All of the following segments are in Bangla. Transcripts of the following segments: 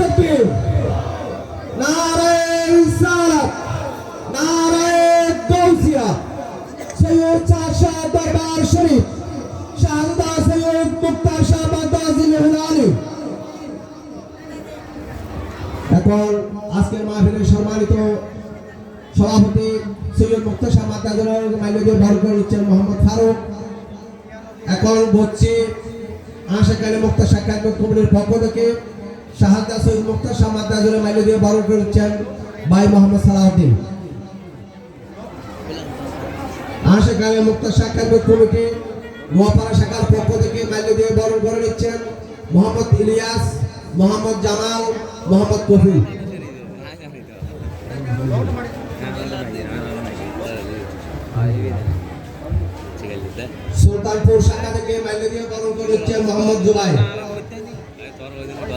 তকবীর নারে রিসালাত নারে গৌসিয়া সৈয়দ চাষা দরবার শরীফ, শাহদা সৈয়দ মুক্তার শাহ বাদাজিল হুলানি এখন আজকের মাহফিলের সম্মানিত সভাপতি সৈয়দ মুক্তার শাহ মাদ্দাজুল মাইলুদের ভর করে নিচ্ছেন মোহাম্মদ ফারুক। এখন বলছি আশাক আলী মুক্তার সাক্ষাৎ কমিটির পক্ষ থেকে শাহাদা সৈয়দ মুক্তার ভর করে নিচ্ছেন ভাই মোহাম্মদ সালাউদ্দিন। মুক্তার কমিটি নোয়াপাড়া শাখার পক্ষ থেকে মাল্য দিয়ে করে নিচ্ছেন মোহাম্মদ ইলিয়াস, মোহাম্মদ জামাল, মোহাম্মদ সুলতানপুর শাখা থেকে মাল্য দিয়ে বরণ করে নিচ্ছেন মোহাম্মদ জুবাই।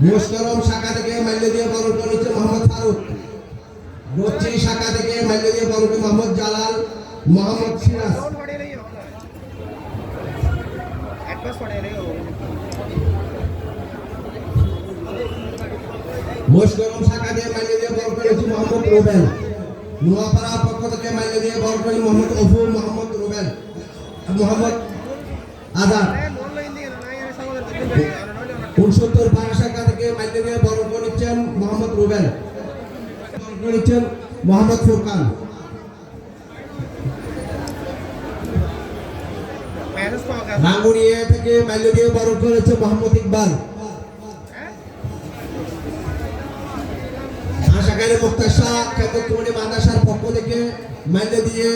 মুশকরম শাখা থেকে মাইনে দিয়ে বরণ করে নিচ্ছেন মোহাম্মদ ফারুক। রচ্চি শাখা থেকে মাইনে দিয়ে বরণ মোহাম্মদ জালাল, মোহাম্মদ সিরাজ। মুশকরম শাখা দিয়ে মাইনে দিয়ে বরণ করে নিচ্ছেন মোহাম্মদ রুবেল। নোয়াপাড়া পক্ষ থেকে মাইনে দিয়ে বরণ করে মোহাম্মদ অফুর মোহাম্মদ রুবেল। মোহাম্মদ আজাদ। বরণ করে নিচ্ছেন মোহাম্মদ রুবেল করে নিচ্ছেন মোহাম্মদ ফুরকান। রাঙ্গুনিয়া থেকে মাইনে দিয়ে করেছে মোহাম্মদ ইকবাল। আশাকারী মুক্তার শাহ কমিটি মাদ্রাসার পক্ষ থেকে মাইনে দিয়ে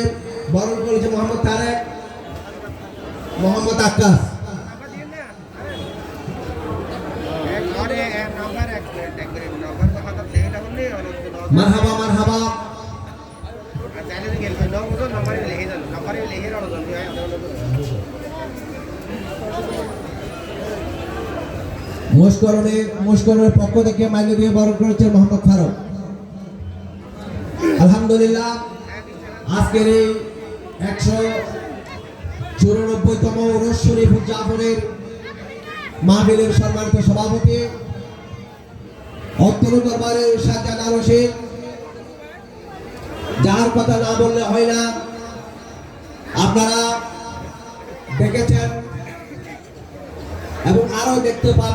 বরণ করেছে মোহাম্মদ তারেক, মোহাম্মদ আকাশ মারহাবা মারহাবা। পক্ষ থেকে মাইনে দিয়ে বরণ করেছেন মোহাম্মদ ফারুক। আলহামদুলিল্লাহ, আজকের এই একশো চুরানব্বইতম ওরস শরীফ উদযাপনের মাহবিলের সম্মানিত সভাপতি যার কথা না বললে হয় না। আপনারা দেখেছেন এবং আরও দেখতে পাবেন।